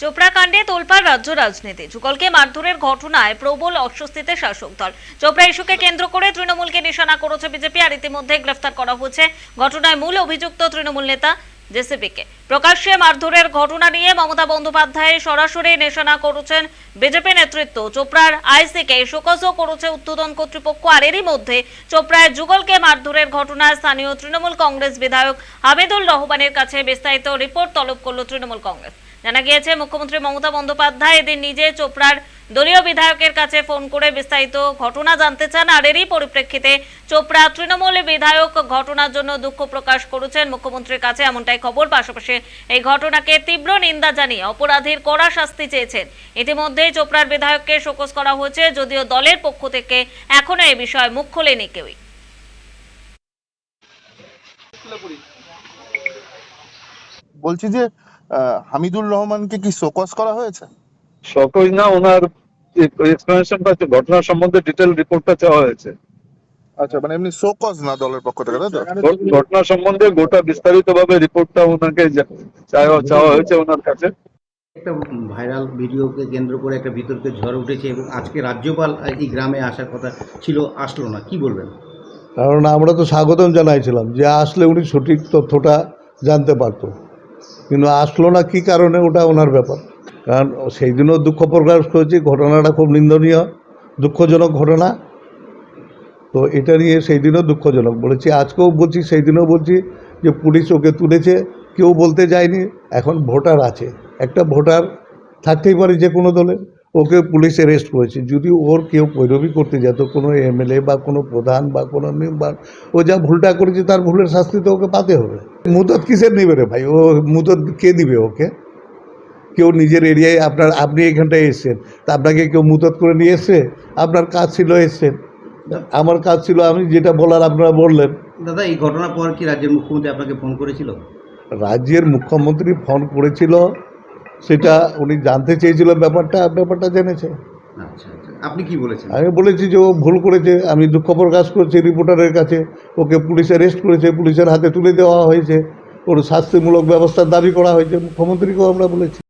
চোপড়া কাণ্ডে তোলপাড় রাজ্য রাজনীতি। যুগলকে মারধরের ঘটনায় প্রবল অস্বস্তিতে শাসক দল। চোপড়া ইস্যুকে কেন্দ্র করে তৃণমূলকে নিশানা করেছে বিজেপি, আর ইতিমধ্যে গ্রেফতার করা হয়েছে ঘটনায় মূল অভিযুক্ত তৃণমূল নেতা জেসিপিকে প্রকাশ্যে মারধরের ঘটনা নিয়ে মমতা বন্দ্যোপাধ্যায় সরাসরি নিশানা করেছেন বিজেপি নেতৃত্ব। চোপড়ার আইসিকে শোকজও করেছে উদ্বোধন কর্তৃপক্ষ, আর এরই মধ্যে চোপড়ায় যুগলকে মারধরের ঘটনায় স্থানীয় তৃণমূল কংগ্রেস বিধায়ক হামিদুল রহমানের কাছে বিস্তারিত রিপোর্ট তলব করল তৃণমূল কংগ্রেস। জানা গিয়েছে, মুখ্যমন্ত্রী মমতা বন্দ্যোপাধ্যায় এদিন নিজে চোপড়ার দলীয় বিধায়কের কাছে ফোন করে বিস্তারিত ঘটনা জানতে চান। আর এরই পরিপ্রেক্ষিতে চোপড়া তৃণমূল বিধায়ক ঘটনার জন্য দুঃখ প্রকাশ করেছেন মুখ্যমন্ত্রীর কাছে। এমনটাই খবর। পাশাপাশি এই ঘটনাকে তীব্র নিন্দা জানিয়ে অপরাধীর কড়া শাস্তি চেয়েছেন। ইতিমধ্যেই চোপড়ার বিধায়ককে শোকজ করা হয়েছে, যদিও দলের পক্ষ থেকে এখনও এ বিষয়ে মুখ খোলেনি কেউই। বলছি যে হামিদুর রহমানকে কি শোকস করা হয়েছে? সকল না ওনার এক্সপ্লেনেশন পাচ্ছে ঘটনা সম্বন্ধে ডিটেল রিপোর্টটা চাওয়া হয়েছে। আচ্ছা মানে এমনি শোকস না দলের পক্ষ থেকে তাই তো? ঘটনা সম্বন্ধে গোটা বিস্তারিত ভাবে রিপোর্টটা ওনাকে চাওয়া চাওয়া হয়েছে ওনার কাছে। একটা ভাইরাল ভিডিওকে কেন্দ্র করে একটা বিতর্কের ঝড় উঠেছে এবং আজকে রাজ্যপাল এই গ্রামে আসার কথা ছিল আসলো না। কি বলবেন? কারণ আমরা তো স্বাগতম জানাইছিলাম যে আসলে উনি সঠিক তথ্যটা জানতে পারতো। কিন্তু আসলো না কি কারণে ওটা ওনার ব্যাপার। কারণ সেই দিনও দুঃখ প্রকাশ করেছি, ঘটনাটা খুব নিন্দনীয়, দুঃখজনক ঘটনা। তো এটা নিয়ে সেই দিনও দুঃখজনক বলেছি, আজকেও বলছি সেই দিনও বলছি যে পুলিশ ওকে তুলেছে, কেউ বলতে যায়নি, এখন ভোটার আছে। একটা ভোটার থাকতেই পারে যে কোনো দলে, ওকে পুলিশ অ্যারেস্ট করেছে। যদি ওর কেউ পৈরবি করতে যেত কোনো এমএলএ বা কোনো প্রধান বা কোনো মেম্বার, ও যা ভুলটা করেছে তার ভুলের শাস্তি তো ওকে পাতে হবে। মুদত কিসের নেবে রে ভাই? ও মুদত কে দিবে ওকে? কেউ নিজের এরিয়ায় আপনার আপনি এখানটায় এসছেন তা আপনাকে কেউ মুদত করে নিয়ে এসছে? আপনার কাজ ছিল এসছেন। আমার কাজ ছিল আমি যেটা বলার আপনারা বললেন। দাদা এই ঘটনার পর কি রাজ্যের মুখ্যমন্ত্রী আপনাকে ফোন করেছিল? রাজ্যের মুখ্যমন্ত্রী ফোন করেছিল সেটা উনি জানতে চেয়েছিল ব্যাপারটা ব্যাপারটা জেনেছে। আচ্ছা আচ্ছা। আপনি কি বলেছেন? আমি বলেছি যে ও ভুল করেছে আমি দুঃখ প্রকাশ করছি রিপোর্টারের কাছে ওকে পুলিশ অ্যারেস্ট করেছে পুলিশের হাতে তুলে দেওয়া হয়েছে ওর শাস্তিমূলক ব্যবস্থার দাবি করা হয়েছে মুখ্যমন্ত্রীকেও আমরা বলেছি।